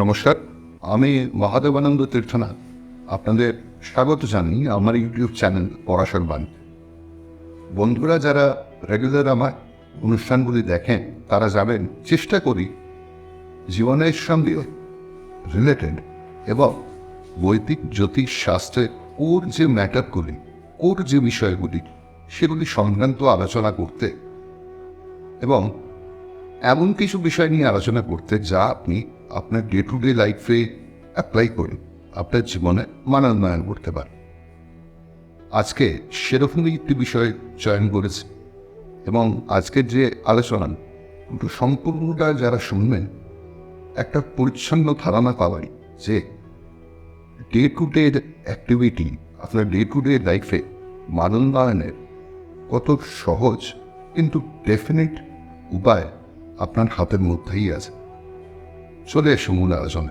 নমস্কার, আমি মহাদেবানন্দ তীর্থনাথ। আপনাদের স্বাগত জানি আমার ইউটিউব চ্যানেল পড়াশোর বাণী। বন্ধুরা, যারা রেগুলার আমার অনুষ্ঠানগুলি দেখেন, তারা যাবেন চেষ্টা করি জীবনের সঙ্গে রিলেটেড এবং বৈদিক, জ্যোতিষ শাস্ত্রের ওর যে ম্যাটারগুলি ওর যে বিষয়গুলি, সেগুলি সংক্রান্ত আলোচনা করতে এবং এমন কিছু বিষয় নিয়ে আলোচনা করতে যা আপনি আপনার ডে টু ডে লাইফে অ্যাপ্লাই করে আপনার জীবনে মানোন্নয়ন করতে পারেন আজকে সেরকমই একটি বিষয় চয়ন করেছি এবং আজকের যে আলোচনা কিন্তু সম্পূর্ণটা যারা শুনবেন, একটা পরিচ্ছন্ন ধারণা পাওয়াই যে ডে টু ডে অ্যাক্টিভিটি আপনার ডে টু ডে লাইফে মানোন্নয়নের কত সহজ কিন্তু ডেফিনেট উপায় আপনার হাতের মধ্যেই আছে। চলে এসো মূল আলোচনা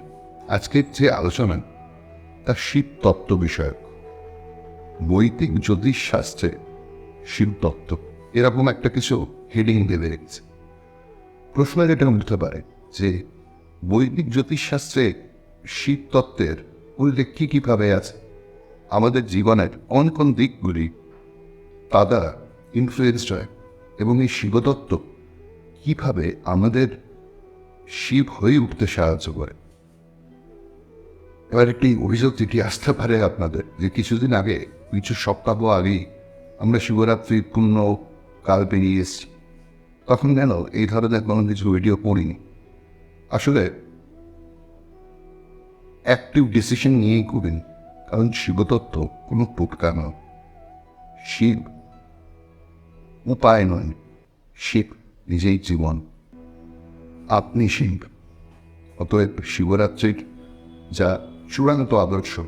আজকের যে আলোচনা তা শিব তত্ত্ব বিষয়ক। বৈদিক জ্যোতিষ শাস্ত্রে শিব তত্ত্ব এরকম একটা কিছু হেডিং দেবে রেখেছে প্রশ্ন যেটা উঠতে পারে যে বৈদিক জ্যোতিষশাস্ত্রে শিব তত্ত্বের উল্লেখ কী কীভাবে আছে? আমাদের জীবনের কোন কোন দিকগুলি তা দ্বারা ইনফ্লুয়েসড হয় এবং এই শিবতত্ত্ব কীভাবে আমাদের শিব হয়ে উঠতে সাহায্য করে। এবার একটি অভিযোগ যেটি আসতে পারে আপনাদের যে কিছুদিন আগে, কিছু সপ্তাহ আগেই আমরা শিবরাত্রির পূর্ণ কাল পেরিয়ে এসেছি। তখন কেন এই ধরনের কোনো কিছু ভিডিও পড়িনি আসলে অ্যাক্টিভ ডিসিশন নিয়েই করবেন কারণ শিবতত্ত্ব কোনো টোটকা নয়। শিব উপায় নয়, শিব নিজেই জীবন। আপনি শিব অতএব শিবরাত্রির যা চূড়ান্ত আদর্শ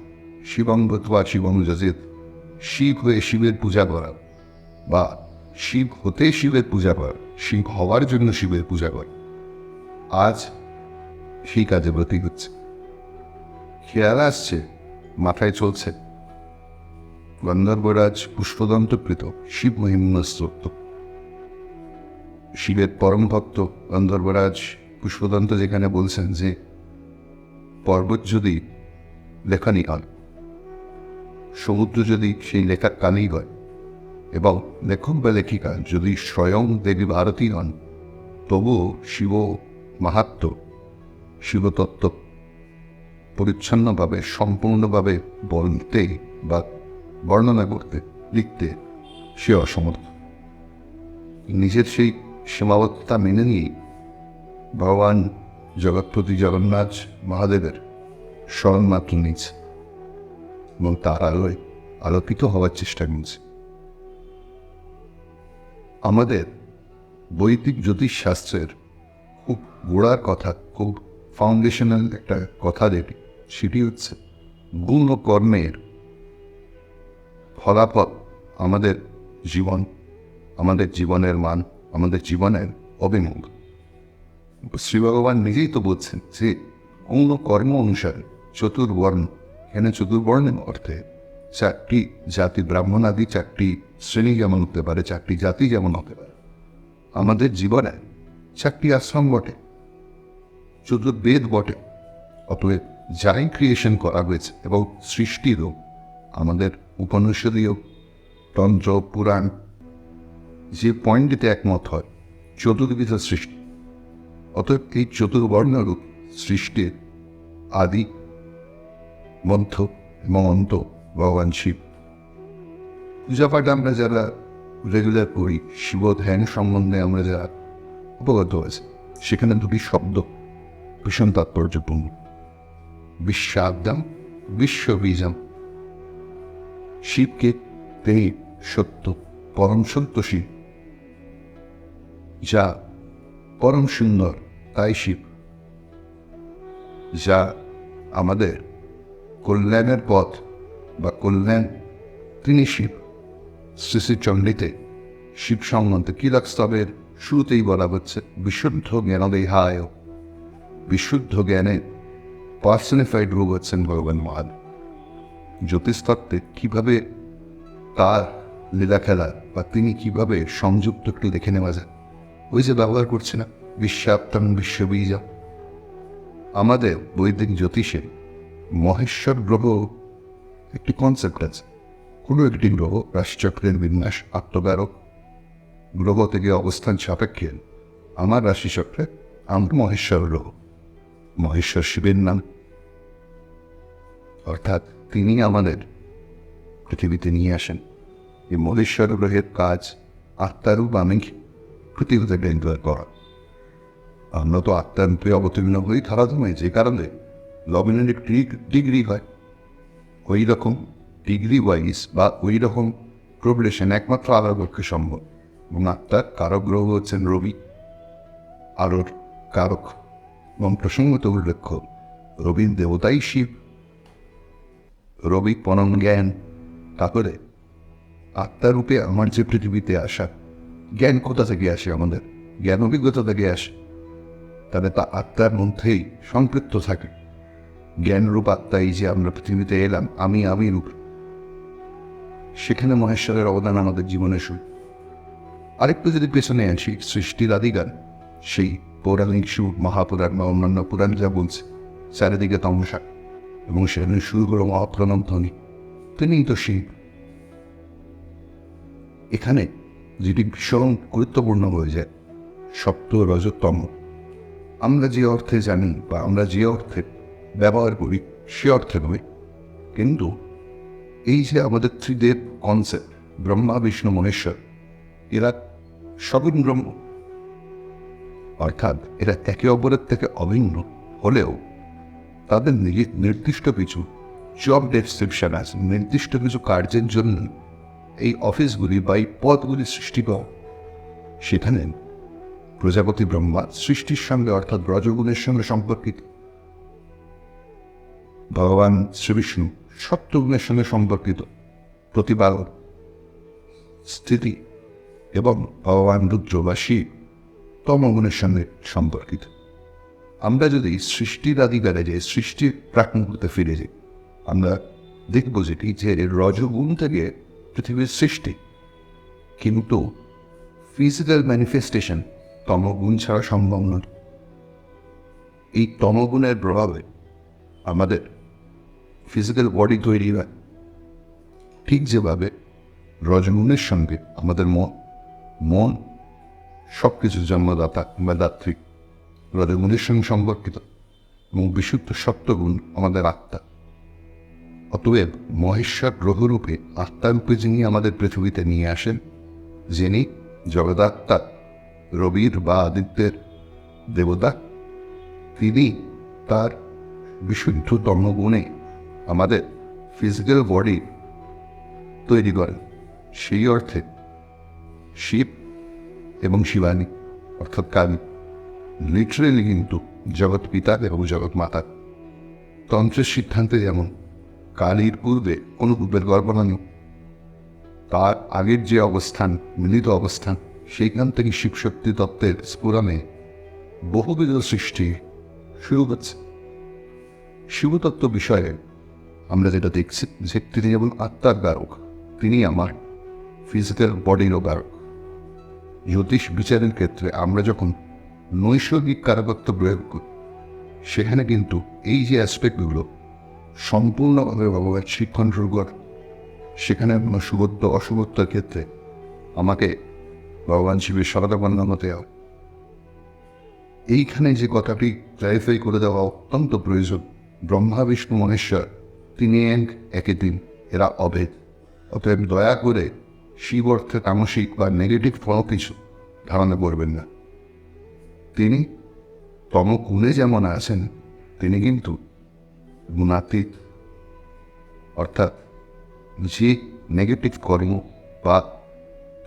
শিবং ভূতবা শিবং যজিত শিব হয়ে শিবের পূজা করা বা শিব হতে শিবের পূজা করা, শিব হওয়ার জন্য শিবের পূজা করা, আজ সেই কাজে ব্রতী হচ্ছে। খেয়াল আসছে, মাথায় চলছে। গন্ধর্বরাজ পুষ্পদন্তকৃত শিব মহিম্ন স্তোত্র শিবের পরম ভক্ত গন্ধর্বরাজ পুষ্পদন্ত যেখানে বলছেন যে, পর্বত যদি লেখানি হন সমুদ্র যদি সেই লেখার কানেই হয়, এবং লেখক বা লেখিকা যদি স্বয়ং দেবী ভারতী হন, তবুও শিব মাহাত্ম, শিবতত্ত্ব পরিচ্ছন্নভাবে, সম্পূর্ণভাবে বলতে বা বর্ণনা করতে, লিখতে সে অসমর্থ। নিজের সেই সীমাবদ্ধতা মেনে নিয়েই ভগবান জগৎপতি জগন্নাথ মহাদেবের স্মরণ মাত্র নিচ্ছে এবং তার আলোয় আলোকিত হওয়ার চেষ্টা করছে আমাদের বৈদিক জ্যোতিষ শাস্ত্রের খুব গোড়ার কথা, খুব ফাউন্ডেশনাল একটা কথা যেটি, সেটি হচ্ছে গুণ ও কর্মের ফলাফল আমাদের জীবন, আমাদের জীবনের মান আমাদের জীবনের অভিমুখ। শ্রী ভগবান নিজেই তো বলছেন যে অন্য কর্ম অনুসারে চতুর্বর্ণ এখানে চতুর্বর্ণের অর্থে চারটি জাতি ব্রাহ্মণ আদি, চারটি শ্রেণি যেমন হতে পারে, চারটি জাতি যেমন হতে পারে, আমাদের জীবনে চারটি আশ্রম বটে, চতুর্বেদ বটে, অতএব যাই ক্রিয়েশন করা হয়েছে এবং সৃষ্টিরও, আমাদের উপনিষদীয় তন্ত্র, পুরাণ যে পয়েন্টটিতে একমত হয়, চতুর্বিধ সৃষ্টি। অতএব এই চতুর্বর্ণরূপ সৃষ্টির আদি মধ্য এবং অন্ত ভগবান শিব। পূজাপাঠ আমরা যারা রেগুলার করি, শিব ধ্যান সম্বন্ধে আমরা যারা অবগত হয়েছে সেখানে দুটি শব্দ ভীষণ তাৎপর্যপূর্ণ। বিশ্বাদ্যাম বিশ্ববীজাম। শিবকে তিনি সত্য, পরম সত্য শিব যা পরম সুন্দর, তাই শিব। যা আমাদের কল্যাণের পথ বা কল্যাণ, তিনি শিব। শ্রী শ্রী চণ্ডীতে শিব সম্বন্ধে কিলাক স্তবের শুরুতেই বলা হচ্ছে, বিশুদ্ধ জ্ঞানদেহায়। বিশুদ্ধ জ্ঞানের পার্সনিফাইড রূপ হচ্ছেন ভগবান মহাদেব। জ্যোতিষতত্ত্বে কীভাবে তার লীলা খেলা বা তিনি কীভাবে সংযুক্ত একটু দেখে নেওয়া যায় ওই যে ব্যবহার করছে না বিশ্বাপ্তম বিশ্ববীজা। আমাদের বৈদিক জ্যোতিষে মহেশ্বর গ্রহ একটি কনসেপ্ট আছে। কোনো একটি গ্রহ রাশিচক্রের বিন্যাস, আত্মকারক গ্রহ থেকে অবস্থান সাপেক্ষে আমার রাশিচক্রে আমার মহেশ্বর গ্রহ। মহেশ্বর শিবের নাম। অর্থাৎ তিনি আমাদের পৃথিবীতে নিয়ে আসেন। এই মহেশ্বর গ্রহের কাজ আত্মারূপ আমি পৃথিবীতে ডেলিভার করা। আমরা তো আত্মার রূপে অবতীর্ণ হই ধরাধামে যে কারণে লবণের একটি ডিগ্রি হয়। ওই রকম ডিগ্রি ওয়াইজ বা ওই রকম প্রোগ্রেশন একমাত্র আলোর পক্ষে সম্ভব। এবং আত্মার কারক গ্রহ হচ্ছেন রবি। আলোর কারক এবং প্রসঙ্গত উল্লেখ্য রবির দেবতাই শিব। রবি পরম জ্ঞান। তারপরে আত্মারূপে আমার যে পৃথিবীতে আসা জ্ঞান কোথা থেকে আসে আমাদের? জ্ঞান অভিজ্ঞতা থেকে আসে। তাহলে তা আত্মার মধ্যেই সম্পৃক্ত থাকে। জ্ঞানরূপ আত্মা এই যে আমরা পৃথিবীতে এলাম, আমি আমি রূপ। সেখানে মহেশ্বরের অবদান আমাদের জীবনে শুরু আরেকটু যদি পেছনে আসি সৃষ্টির আদিগান সেই পৌরাণিক সুর, মহাপুরাণ বা অন্যান্য পুরাণ যা বলছে, চারিদিকে তমসা, এবং সেখানে শুরু করো মহাপ্রণম ধ্বনি। তিনিই তো শিব। এখানে যেটি ভীষণ গুরুত্বপূর্ণ হয়ে যায় সপ্ত রজতম আমরা যে অর্থে জানি বা আমরা যে অর্থে ব্যবহার করি, সে অর্থে নয়। কিন্তু এই যে আমাদের ত্রিদেব কনসেপ্ট ব্রহ্মা, বিষ্ণু, মহেশ্বর, এরা সগুণ ব্রহ্ম। অর্থাৎ এরা একে অপরের থেকে অভিন্ন হলেও তাদের নির্দিষ্ট কিছু জব ডেসক্রিপশন আছে, নির্দিষ্ট কিছু কার্যের জন্য অফিসগুলি বা এই পদগুলি সৃষ্টি করা। সেখানে প্রজাপতি ব্রহ্মা সৃষ্টির সঙ্গে অর্থাৎ ব্রজগুণের সঙ্গে সম্পর্কিত। ভগবান শ্রীবিষ্ণু সত্যগুণের সঙ্গে সম্পর্কিত। প্রতিপালন স্থিতি এবং ভগবান রুদ্র বা শিব তমগুণের সঙ্গে সম্পর্কিত। আমরা যদি সৃষ্টির আদিকারে যে সৃষ্টির প্রাকৃতিতে ফিরে যাই, আমরা দেখব যেটি যে রজগুণ থেকে পৃথিবীর সৃষ্টি। কিন্তু ফিজিক্যাল ম্যানিফেস্টেশন তমগুণ ছাড়া সম্ভব নয়। এই তমগুণের প্রভাবে আমাদের ফিজিক্যাল বডি তৈরি হয়। ঠিক যেভাবে রজগুণের সঙ্গে আমাদের মন মন সব কিছু জন্মদাতা বা দাত্রী রজগুণের সঙ্গে সম্পর্কিত এবং বিশুদ্ধ সত্যগুণ আমাদের আত্মা। অতএব মহেশ্বর গ্রহরূপে আত্মারূপে যিনি আমাদের পৃথিবীতে নিয়ে আসেন, যিনি জগদাত্মা, রবির বা আদিত্যের দেবতা। তিনি তার বিশুদ্ধ গুণে আমাদের ফিজিক্যাল বডি তৈরি করেন। সেই অর্থে শিব এবং শিবানী, অর্থাৎ কালী লিটারেলি কিন্তু জগৎ পিতা এবং জগৎ মাতা। তন্ত্রের সিদ্ধান্তে যেমন কালীর পূর্বে কোনো রূপের কল্পনা নেই। তার আগের যে অবস্থান, মিলিত অবস্থান, সেইখান থেকে শিবশক্তি তত্ত্বের স্ফুরণে বহুবিধ সৃষ্টি শুরু হচ্ছে। শিবতত্ত্ব বিষয়ে আমরা যেটা দেখছি, যে তিনি যেমন আত্মার কারক তিনি আমার ফিজিক্যাল বডিরও কারক। জ্যোতিষ বিচারের ক্ষেত্রে আমরা যখন নৈসর্গিক কারকত্ব প্রয়োগ করি, সেখানে কিন্তু এই যে অ্যাসপেক্টগুলো সম্পূর্ণভাবে ভগবান শিক্ষণ করে সেখানে কোনো শুভত্ব অশুভত্বের ক্ষেত্রে আমাকে ভগবান শিবের সরদাবন্ধ হতে হবে এইখানে যে কথাটি ক্লারিফাই করে দেওয়া অত্যন্ত প্রয়োজন, ব্রহ্মা, বিষ্ণু, মহেশ্বর, তিনি এক, একে দিন এরা অভেদ। অতএব দয়া করে শিব অর্থে তামসিক বা নেগেটিভ কোনো কিছু ধারণা করবেন না। তিনি তম গুণে যেমন আছেন, তিনি কিন্তু গুণাতীত অর্থাৎ যে নেগেটিভ কর্ম বা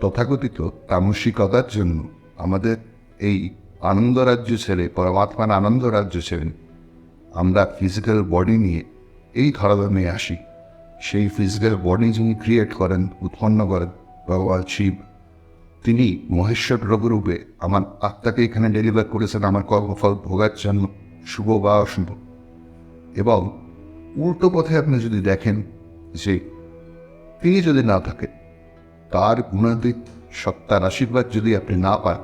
তথাকথিত তামসিকতার জন্য আমাদের এই আনন্দ রাজ্য ছেড়ে, পরমাত্মার আনন্দ রাজ্য ছেড়ে আমরা ফিজিক্যাল বডি নিয়ে এই ধরাধামে আসি। সেই ফিজিক্যাল বডি যিনি ক্রিয়েট করেন, উৎপন্ন করেন, ভগবান শিব, তিনি মহেশ্বর রূপে আমার আত্মাকে এখানে ডেলিভার করেছেন। আমার কর্মফল ভোগার জন্য শুভ বা অশুভ। এবং উল্টো পথে আপনি যদি দেখেন যে তিনি যদি না থাকেন তার গুণাতীত সত্তার আশীর্বাদ যদি আপনি না পান,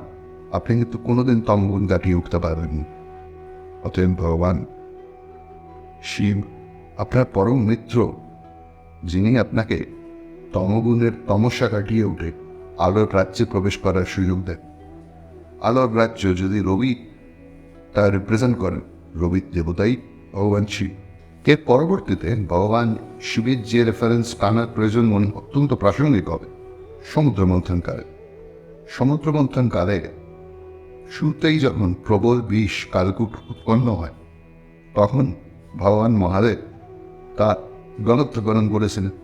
আপনি কিন্তু কোনোদিন তমগুণ কাটিয়ে উঠতে পারবেন অতএব ভগবান, শিব আপনার পরম মিত্র, যিনি আপনাকে তমগুণের তমস্যা কাটিয়ে উঠে আলোর রাজ্যে প্রবেশ করার সুযোগ দেন। আলোর রাজ্য যদি রবি তা রিপ্রেজেন্ট করেন রবি দেবতাই ভগবান শিব এর পরবর্তীতে ভগবান শিবের যে রেফারেন্স টানার প্রয়োজন মনে অত্যন্ত প্রাসঙ্গিক হবে। সমুদ্র মন্থন কালে সমুদ্র মন্থন কালে শুরুতেই যখন প্রবল বিষ কালকূট উৎপন্ন হয়, তখন ভগবান মহাদেব তা গণত্বকরণ করেছিলেন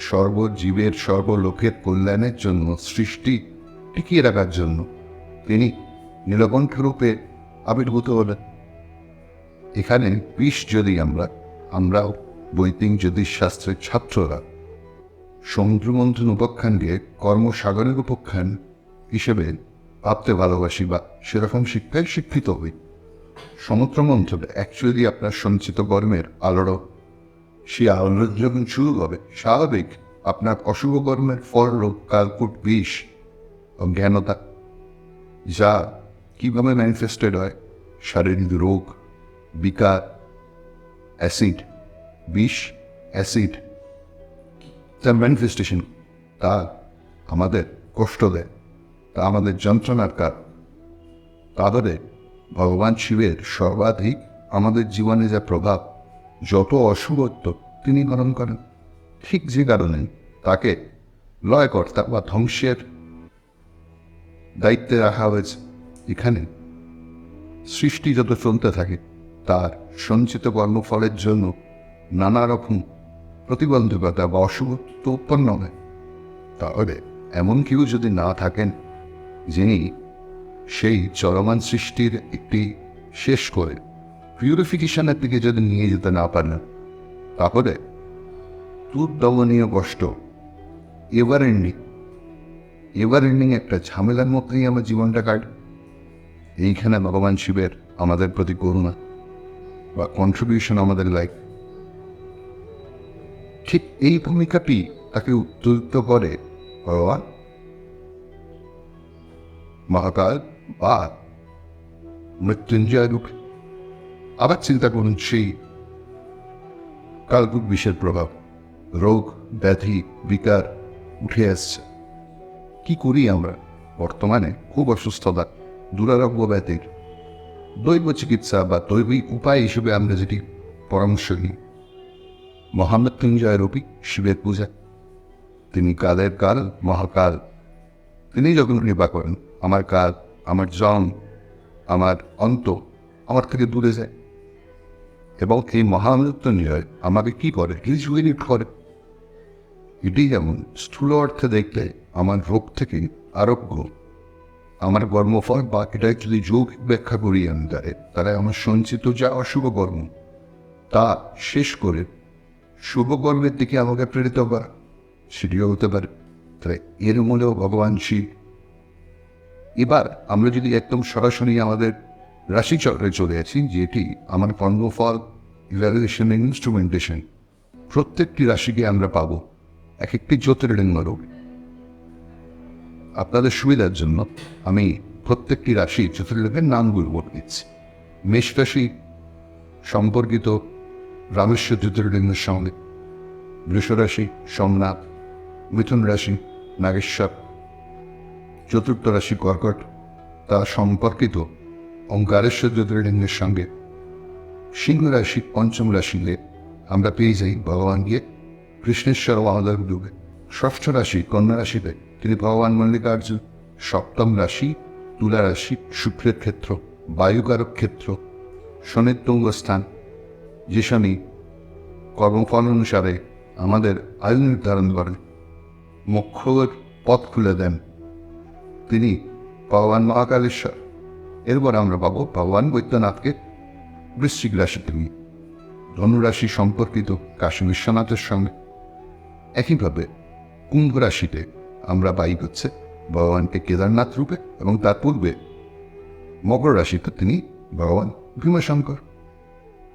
সর্বজীবের সর্বলোকের কল্যাণের জন্য, সৃষ্টি টিকিয়ে রাখার জন্য তিনি নীলকণ্ঠ রূপে আবির্ভূত হলেন। এখানে বিষ যদি আমরা, আমরাও বৈদিক জ্যোতিষশাস্ত্রের ছাত্ররা সমুদ্রমন্থন উপাখ্যানকে কর্মসাগরের উপাখ্যান হিসেবে ভাবতে ভালোবাসি বা সেরকম শিক্ষায় শিক্ষিত হই। সমুদ্রমন্থন অ্যাকচুয়ালি আপনার সঞ্চিত কর্মের আলোড় সেই আলোড়ন যখন শুরু হবে, স্বাভাবিক আপনার অশুভ কর্মের ফল রোগ কালকুট, বিষ ও জ্ঞানতা যা কীভাবে ম্যানিফেস্টেড হয়, শারীরিক রোগ বিকার অ্যাসিড, বিষ অ্যাসিড। তার ম্যানিফেস্টেশন তা আমাদের কষ্ট দেয়, তা আমাদের যন্ত্রণার কারণ। তাহলে ভগবান শিবের সর্বাধিক আমাদের জীবনে যা প্রভাব, যত অশুভত্ব তিনি গ্রহণ করেন, ঠিক যে কারণে তাকে লয়কর্তা বা ধ্বংসের দায়িত্বে রাখা হয়েছে। এখানে সৃষ্টি যত চলতে থাকে তার সঞ্চিত কর্মফলের জন্য নানা রকম প্রতিবন্ধকতা বা অশুভত্ব উৎপন্ন হয়। তাহলে এমন কেউ যদি না থাকেন, যিনি সেই চলমান সৃষ্টির একটি শেষ করে পিউরিফিকেশনের দিকে যদি নিয়ে যেতে না পারেন, তাহলে দুর্দমনীয় কষ্ট এভার এন্ডিং এভার এন্ডিং একটা ঝামেলার মধ্যেই আমার জীবনটা কাটে এইখানে ভগবান শিবের আমাদের প্রতি করুণা। বা কন্ট্রিবিউশন আমাদের লাইফ ঠিক এই ভূমিকাটি তাকে উত্তরিত করে ভগবান? মহাকাল, বা মৃত্যুঞ্জয় আবার চিন্তা করুন, সেই কালকুট বিষের প্রভাব, রোগ, ব্যাধি, বিকার উঠে আসছে। কি করি আমরা? বর্তমানে খুব অসুস্থতা, দুরারোগ্য ব্যাধির দৈব চিকিৎসা বা দৈবিক উপায় হিসেবে আমরা যেটি পরামর্শ নিই, মহামৃত্যুঞ্জয় রূপী শিবের পূজা। তিনি কালের কাল, মহাকাল। তিনি যখন কৃপা করেন, আমার কাল, আমার জম আমার অন্ত, আমার থেকে দূরে যায়। এবং এই মহামৃত্যুঞ্জয় আমাকে কি করে? রিজুইনিট করে। এটি যেমন স্থূল অর্থে দেখলে আমার রোগ থেকে আরোগ্য আমার কর্মফল বা এটা যদি যোগ ব্যাখ্যা করি আমি তারে তারা আমার সঞ্চিত যা অশুভ কর্ম, তা শেষ করে শুভ কর্মের দিকে আমাকে প্রেরিত করা, সেটিও হতে পারে। তাই এর মূলেও ভগবান শিব। এবার আমরা যদি একদম সরাসরি আমাদের রাশিচক্রে চলে আসি, যেটি আমার কর্মফল ইভ্যালুয়েশন ইনস্ট্রুমেন্টেশন প্রত্যেকটি রাশিকে আমরা পাবো। এক একটি জ্যোতির্লিঙ্গ রূপে। আপনাদের সুবিধার জন্য আমি প্রত্যেকটি রাশি জ্যোতির্লিঙ্গের নামগুলো বলে দিচ্ছি মেষ রাশি সম্পর্কিত রামেশ্বর জ্যোতির্লিঙ্গের সঙ্গে, বৃষ রাশি সোমনাথ, মিথুন রাশি নাগেশ্বর, চতুর্থ রাশি কর্কট, তা সম্পর্কিত ওঙ্কারেশ্বর জ্যোতির্লিঙ্গের সঙ্গে, সিংহ রাশি পঞ্চম রাশিতে আমরা পেয়ে যাই ভগবান গিয়ে কৃষ্ণেশ্বর মহাদেব ডুবে ষষ্ঠ রাশি কন্যা রাশিতে তিনি ভগবান মল্লিকার্জুন, সপ্তম রাশি, তুলা রাশি, শুক্রের ক্ষেত্র, বায়ুকারক ক্ষেত্র, শনির তুঙ্গ স্থান যে শনি কর্মফল অনুসারে আমাদের আয়ু নির্ধারণ করেন মোক্ষর পথ খুলে দেন। তিনি ভগবান মহাকালেশ্বর। এরপর আমরা পাবো ভগবান বৈদ্যনাথকে বৃশ্চিক রাশিতে নিয়ে ধনুরাশি সম্পর্কিত কাশী বিশ্বনাথের সঙ্গে একইভাবে কুম্ভ রাশিতে আমরা পাই হচ্ছে ভগবানকে কেদারনাথ রূপে এবং তার পূর্বে মকর রাশিতে তিনি ভগবান ভীমশঙ্কর,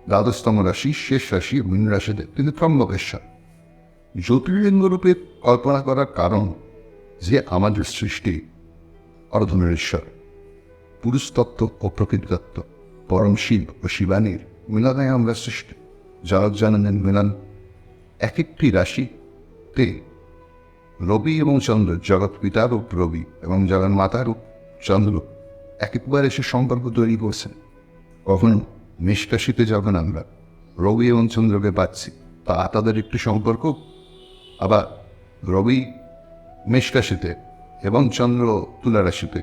দ্বাদশতম রাশি, শেষ রাশি মীন রাশিতে তিনি ত্রম্বকেশ্বর। জ্যোতির্লিঙ্গ রূপে কল্পনা করার কারণ যে আমাদের সৃষ্টি অর্ধনের ঈশ্বর, পুরুষতত্ত্ব ও প্রকৃতিতত্ত্ব, পরম শিব ও শিবানীর মিলনে আমরা সৃষ্টি। জগৎ জানানের মিলন এক একটি রাশিতে রবি এবং চন্দ্র, জগৎ পিতার রূপ রবি এবং জগৎ মাতার রূপ চন্দ্র এক একবার এসে সম্পর্ক তৈরি করছেন কখন নিষ্কাশিতে যখন আমরা। রবি এবং চন্দ্রকে পাচ্ছি। তা তাদের একটি সম্পর্ক? আবার রবি মেষরাশিতে এবং চন্দ্র তুলা রাশিতে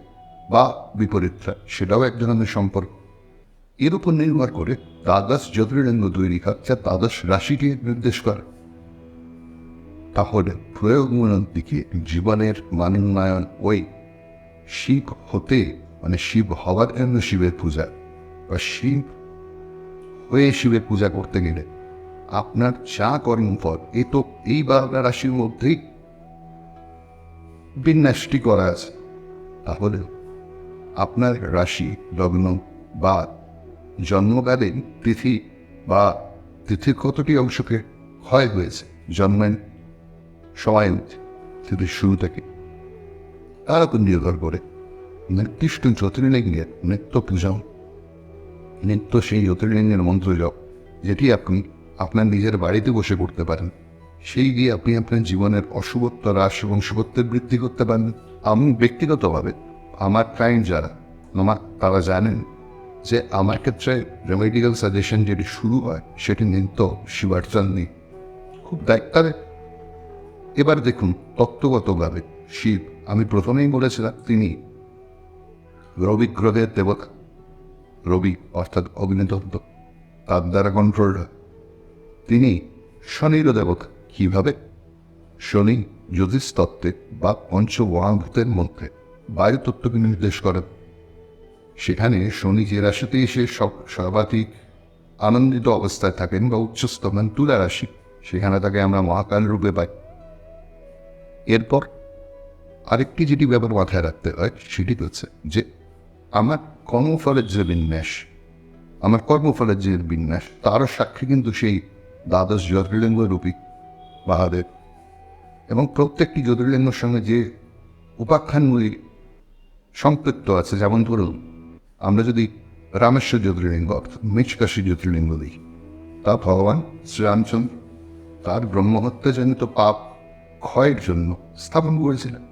বা বিপরীতটা সেটাও এক ধরনের সম্পর্ক। এর উপর নির্ভর করে দ্বাদশ জ্যোতির্লিঙ্গ তৈরি যা দ্বাদশ রাশিকে নির্দেশ করে। তাহলে প্রয়োগমূলক দিকে জীবনের মানোন্নয়ন ওই শিব হতে মানে শিব হওয়ার জন্য শিবের পূজা, বা শিব হয়ে শিবের পূজা করতে গেলে আপনার যা কর্মফল, এ তো এই বারোটা রাশির মধ্যেই বিন্যাসটি করা আছে। তাহলে আপনার রাশি, লগ্ন বা জন্মকালীন তিথি বা তিথির কতটি অংশকে ক্ষয় হয়েছে, জন্মের সময় তিথির শুরু থেকে তার উপর নির্ভর করে, নির্দিষ্ট জ্যোতির্লিঙ্গের নিত্য পূজা, নিত্য সেই জ্যোতির্লিঙ্গের মন্ত্র জপ, যেটি আপনি আপনার নিজের বাড়িতে বসে করতে পারেন। সেই দিয়ে আপনি আপনার জীবনের অশুভত্ব হ্রাস এবং শুভত্বের বৃদ্ধি করতে পারেন। আমি ব্যক্তিগতভাবে, আমার ক্লায়েন্ট যারা, আমার তারা জানেন যে আমার ক্ষেত্রে রেমেডিক্যাল সাজেশন যেটি শুরু হয়, সেটি নিত্য শিবার্চন্দি খুব দায়িত্বে এবার দেখুন তত্ত্বগতভাবে শিব, আমি প্রথমেই বলেছিলাম, তিনি রবি গ্রহের দেবতা। রবি অর্থাৎ অগ্নিতত্ত্ব তার দ্বারা কন্ট্রোল তিনি শনির দেবতা। কীভাবে? শনি জ্যোতিষতত্ত্বে বা পঞ্চ পঞ্চমহাভূতের মধ্যে বায়ুতত্ত্বকে নির্দেশ করেন। সেখানে শনি যে রাশিতে এসে সব সর্বাধিক আনন্দিত অবস্থায় থাকেন বা উচ্চস্তমান তুলা রাশি, সেখানে তাকে আমরা মহাকাল রূপে পাই। এরপর আরেকটি যেটি ব্যাপার মাথায় রাখতে হয়, সেটি হচ্ছে যে আমার কর্মফলের যে বিন্যাস, আমার কর্মফলের যে বিন্যাস তারও সাক্ষী কিন্তু সেই দ্বাদশ জ্যোতির্লিঙ্গ রূপী মহাদেব এবং প্রত্যেকটি জ্যোতির্লিঙ্গের সঙ্গে যে উপাখ্যানগুলি সম্পৃক্ত আছে, যেমন ধরুন, আমরা যদি রামেশ্বর জ্যোতির্লিঙ্গ, অর্থাৎ মেচকাশী জ্যোতির্লিঙ্গ দিই তা ভগবান শ্রীরামচন্দ্র, তার ব্রহ্মহত্যাজনিত পাপ ক্ষয়ের জন্য স্থাপন করেছিলেন।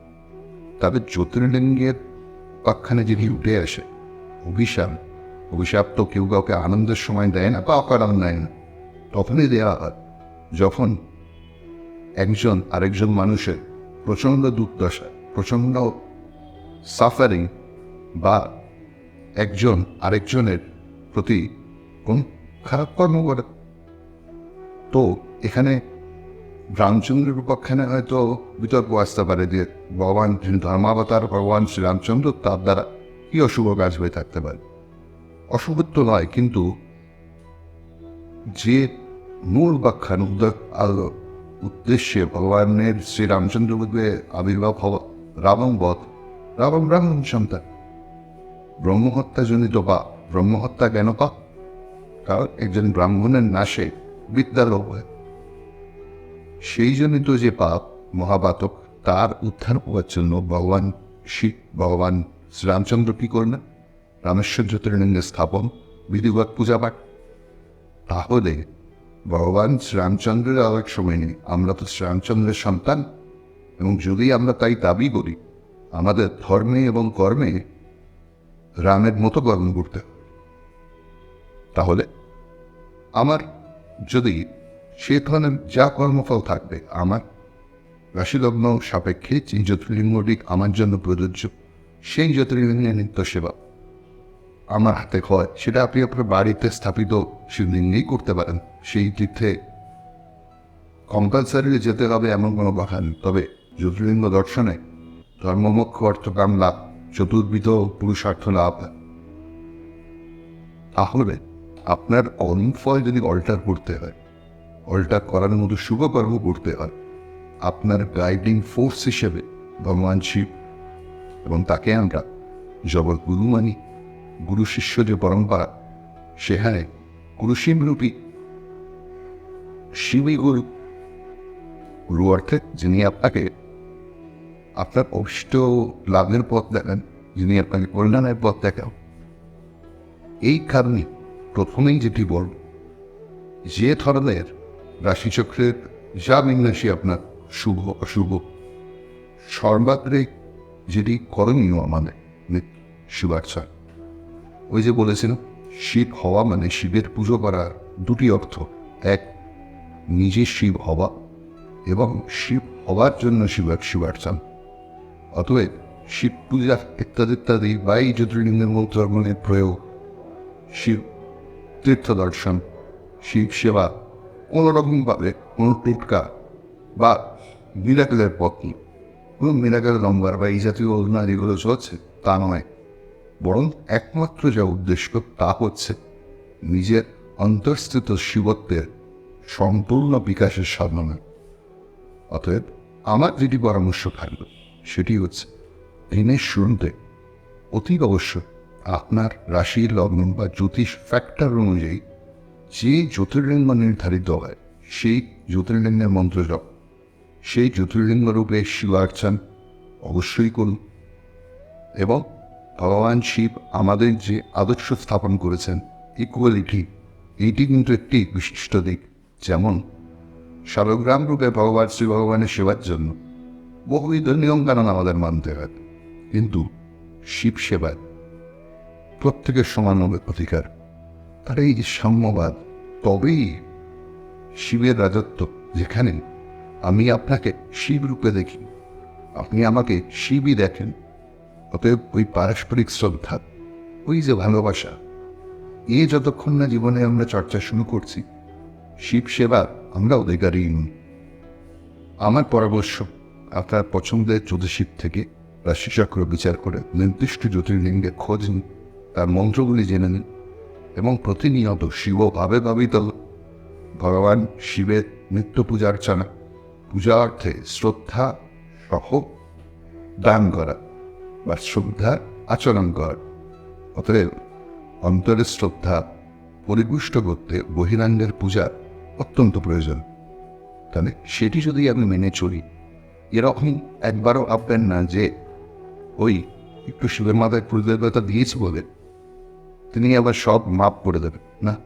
তবে জ্যোতির্লিঙ্গের উপাখ্যানে যিনি উঠে আসে, অভিশাপ অভিশাপ তো কেউ কাউকে আনন্দের সময় দেয় না বা অকারণ দেয় না। তখনই দেওয়া হয়, যখন একজন আরেকজন মানুষের প্রচণ্ড দুর্দশা, প্রচণ্ড সাফারিং বা একজন আরেকজনের প্রতি কোন খারাপ কর্ম করে। তো এখানে রামচন্দ্রের উপাখ্যানে হয়তো বিতর্ক আসতে পারে যে ভগবান ধর্মাবতার, ভগবান শ্রীরামচন্দ্র তার দ্বারা কি অশুভ কাজ হয়ে থাকতে পারে? অশুভ তো নয়, কিন্তু যে মূল উদ্যোগ আলো উদ্দেশ্যে ভগবানের শ্রীরামচন্দ্রকে আবির্ভাব হব রাবণ বধ, রাবণ ব্রাহ্মণ সন্তান। ব্রহ্মহত্যাজনিত বা ব্রহ্মহত্যা কেন পা কারণ একজন ব্রাহ্মণের নাশে বিদ্যালোভ হয় সেই জনিত যে পাপ মহাপাতক তার উত্থান হওয়ার জন্য ভগবান শিব ভগবান শ্রীরামচন্দ্র কি করলেন রামেশ্বর জ্যোতির্লিঙ্গের স্থাপন বিধিগত পূজা পাঠ। তাহলে ভগবান শ্রীরামচন্দ্রের আরেক সময় নেই। আমরা তো শ্রীরামচন্দ্রের সন্তান, এবং যদি আমরা তাই দাবি করি, আমাদের ধর্মে এবং কর্মে রামের মতো কর্ম করতে তাহলে আমার যদি সে ধরনের যা কর্মফল থাকবে, আমার রাশিলগ্ন সাপেক্ষে যে জ্যোতির্লিঙ্গটি আমার জন্য প্রযোজ্য। সেই জ্যোতির্লিঙ্গের নিত্য সেবা আমার হাতে হয়, সেটা আপনি আপনার বাড়িতে স্থাপিত শিবলিঙ্গেই করতে পারেন। সেই তীর্থে কম্পালসারি যেতে হবে এমন কোনো কথা নেই। তবে জ্যোতির্লিঙ্গ দর্শনে ধর্মমুখ্য অর্থকাম লাভ, চতুর্বিধ পুরুষার্থ লাভ। তাহলে আপনার কর্মফল যদি অল্টার করতে হয় অল্টার করার মতো শুভকর্ম করতে হয়। আপনার গাইডিং ফোর্স হিসেবে ভগবান শিব এবং তাকে আমরা জগৎ গুরু মানি, গুরু শিষ্য যে পরম্পরা, সেখানে গুরুশিব রূপী, শিবই গুরু। গুরু অর্থে যিনি আপনাকে, আপনার অভিষ্ট লাভের পথ দেখান, যিনি আপনাকে কল্যাণের পথ দেখান। এই কারণে প্রথমেই যেটি বলব, যে ধরনের রাশিচক্রের যা বিন্যাসী আপনার শুভ, অশুভ। সর্বাগ্রে যেটি করণীয় আমাদের শিবার্চা ওই যে বলেছেন শিব হওয়া মানে শিবের পুজো করার দুটি অর্থ। এক, নিজে শিব হওয়া এবং শিব হওয়ার জন্য শিবের শিবার্চন অতএব শিব পূজা ইত্যাদি ইত্যাদি বা এই জ্যোতির্লিঙ্গের মন্ত্রগণের প্রয়োগ, শিব তীর্থ দর্শন শিব সেবা কোনোরকমভাবে কোনো টোটকা বা মিরাকেলের পত্নী, কোনো মিরাকেল নম্বর বা এই জাতীয় অধুনা যেগুলো চলছে, তা নয়। বরং একমাত্র যা উদ্দেশ্য, তা হচ্ছে নিজের অন্তর্স্থিত শিবত্বের সম্পূর্ণ বিকাশের সাধনা। অতএব আমার যেটি পরামর্শ থাকবে, সেটি হচ্ছে দিনের শুরুতে অতি অবশ্য আপনার রাশির লগ্ন বা জ্যোতিষ ফ্যাক্টর অনুযায়ী যে জ্যোতির্লিঙ্গ নির্ধারিত হয়, সেই জ্যোতির্লিঙ্গের মন্ত্র জপ। সেই জ্যোতির্লিঙ্গ রূপে শিবার্চন অবশ্যই করুন। এবং ভগবান শিব আমাদের যে আদর্শ স্থাপন করেছেন ইকুয়ালিটি এইটি কিন্তু একটি বিশিষ্ট দিক। যেমন, শালগ্রাম রূপে ভগবান শ্রী ভগবানের সেবার জন্য বহুবিধ নিয়ম নিয়মকানুন আমাদের মানতে হয়। কিন্তু শিব সেবার প্রত্যেকের সমান অধিকার। তার এই সাম্যবাদ তবেই শিবের রাজত্ব, যেখানে আমি আপনাকে শিব রূপে দেখি। আপনি আমাকে শিবই দেখেন। অতএব ওই পারস্পরিক শ্রদ্ধা, ওই যে ভালোবাসা, এ যতক্ষণ না জীবনে আমরা চর্চা শুরু করছি, শিব সেবা আমরা অধিকারী আমার পরামর্শ, আপনার পছন্দের জ্যোতিষিক থেকে রাশিচক্র বিচার করে নির্দিষ্ট জ্যোতির্লিঙ্গে খোঁজ নিন, তার মন্ত্রগুলি জেনে নিন। এবং প্রতিনিয়ত শিব ভাবে ভাবিত ভগবান শিবের নিত্য পূজার্চনা পূজা অর্থে শ্রদ্ধা সহ দান করা বা শ্রদ্ধা আচরণ করা। অতএব অন্তরের শ্রদ্ধা পরিপুষ্ট করতে বহিরাঙ্গের পূজা অত্যন্ত প্রয়োজন। তাহলে সেটি যদি আমি মেনে চলি এরকম একবারও ভাববেন না যে, ওই একটু শিবের মাথায় দেবতা দিয়েছে বলে তিনি আবার সব মাপ করে দেবেন, না?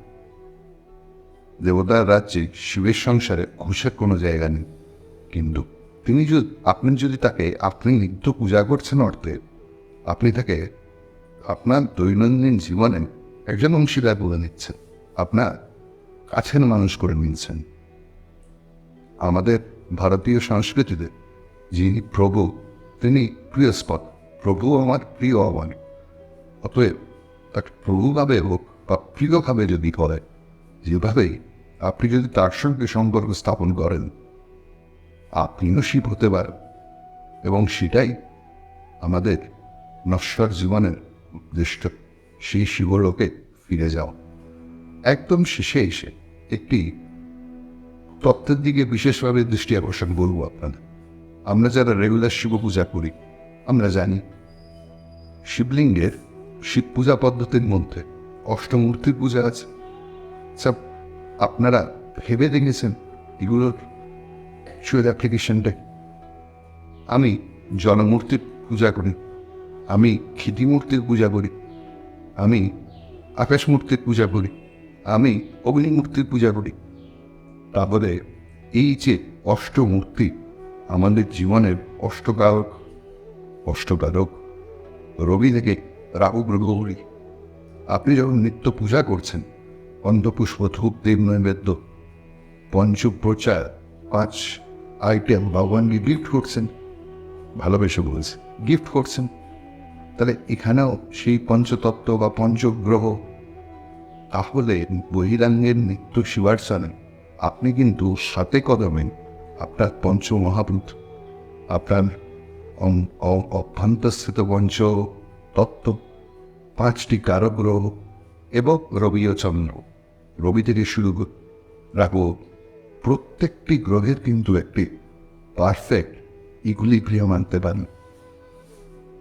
দেবতার রাজ্যে শিবের সংসারে ঘুষের কোনো জায়গা নেই। কিন্তু তিনি যদি, আপনি যদি তাকে, আপনি নিত্য পূজা করছেন অর্থে, আপনি তাকে আপনার দৈনন্দিন জীবনে একজন অংশীদার বলে নিচ্ছেন, আপনার কাছের মানুষ করে নিচ্ছেন। আমাদের ভারতীয় সংস্কৃতিতে যিনি প্রভু, তিনি প্রিয় স্পট, প্রভু আমার প্রিয় আমার অতএব প্রভুভাবে হোক বা প্রিয়ভাবে যদি করে যেভাবেই আপনি যদি তার সঙ্গে সম্পর্ক স্থাপন করেন আপনিও শিব হতে পারেন। এবং সেটাই আমাদের নশ্বর জীবনের উদ্দেশ্য, সেই শিবলোকে ফিরে যাওয়া। একদম শেষে এসে একটি তত্ত্বের দিকে বিশেষভাবে দৃষ্টি আকর্ষণ বলব আপনাদের। আমরা যারা রেগুলার শিব পূজা করি, আমরা জানি শিবলিঙ্গের শিব পূজা পদ্ধতির মধ্যে। অষ্টমূর্তির পূজা আছে। সব আপনারা ভেবে দেখেছেন এগুলোর অ্যাকচুয়াল অ্যাপ্লিকেশনটা আমি জনমূর্তির পূজা করি, আমি ক্ষিতিমূর্তির পূজা করি, আমি আকাশ মূর্তির পূজা করি, আমি অগ্নিমূর্তির পূজা করি। তারপরে এই যে অষ্টমূর্তি আমাদের জীবনের অষ্টকারক অষ্টকারক রবি থেকে রাহু গ্রহগুলি আপনি যখন নিত্য পূজা করছেন অন্ধপুষ্প ধূপ দেব নৈবেদ্য, পঞ্চপ্রচার, পাঁচ আইটেম ভগবানকে গিফট করছেন, ভালোবেসে বলছে গিফট করছেন, তাহলে এখানেও সেই পঞ্চতত্ত্ব বা পঞ্চগ্রহ, তাহলে বহিরাঙ্গের নিত্য শিবার্চনে আপনি কিন্তু সাথে কদমে আপনার পঞ্চ মহাভূত আপনার অভ্যন্তস্থিত পঞ্চ তত্ত্ব, পাঁচটি কারক গ্রহ এবং রবি ও চন্দ্র। রবি থেকে শুরু রাখব প্রত্যেকটি গ্রহের কিন্তু একটি পারফেক্ট ইগুলি ইকুলিব্রিয়াম আনতে পারেন।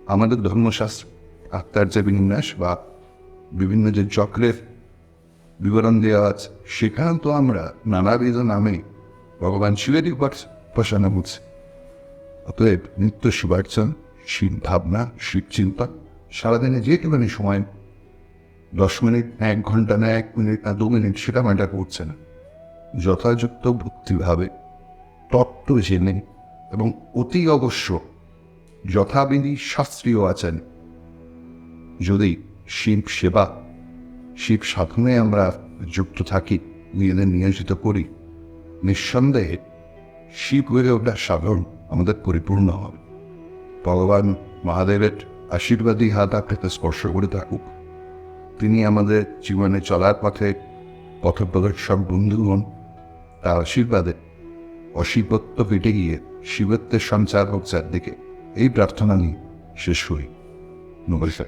আমাদের ধর্মশাস্ত্র, আত্মার যে বিন্যাস বা বিভিন্ন যে চক্রের বিবরণ দেওয়া আছে সেখানে তো আমরা নানাবিধ নামে ভগবান শিবেরই উপাস- উপাসনা করছি অতএব নিত্য শিবার্চন শিব ভাবনা শিব চিন্তা সারাদিনে যে একটুখানি সময় দশ মিনিট না, এক ঘণ্টা না, এক মিনিট না, দু মিনিট সেটা ম্যাটার করছে না। যথাযথ ভক্তিভাবে তত্ত্ব জেনে এবং অতি অবশ্য যথাবিধি শাস্ত্রীয় আচার যদি শিব সেবা, শিব সাধনে আমরা যুক্ত থাকি, নিজেদের নিয়োজিত করি, নিঃসন্দেহে শিব হয়ে ওঠা সাধন আমাদের পরিপূর্ণ হবে। ভগবান মহাদেবের আশীর্বাদী হাত আপনাকে স্পর্শ করে থাকুক। তিনি আমাদের জীবনে চলার পথে পথপ্রদর্শক বন্ধুগণ, তার আশীর্বাদে অশিবত্ব কেটে গিয়ে শিবত্বের সঞ্চার হোক চারদিকে। এই প্রার্থনা নিয়ে শেষ করি। নমস্কার।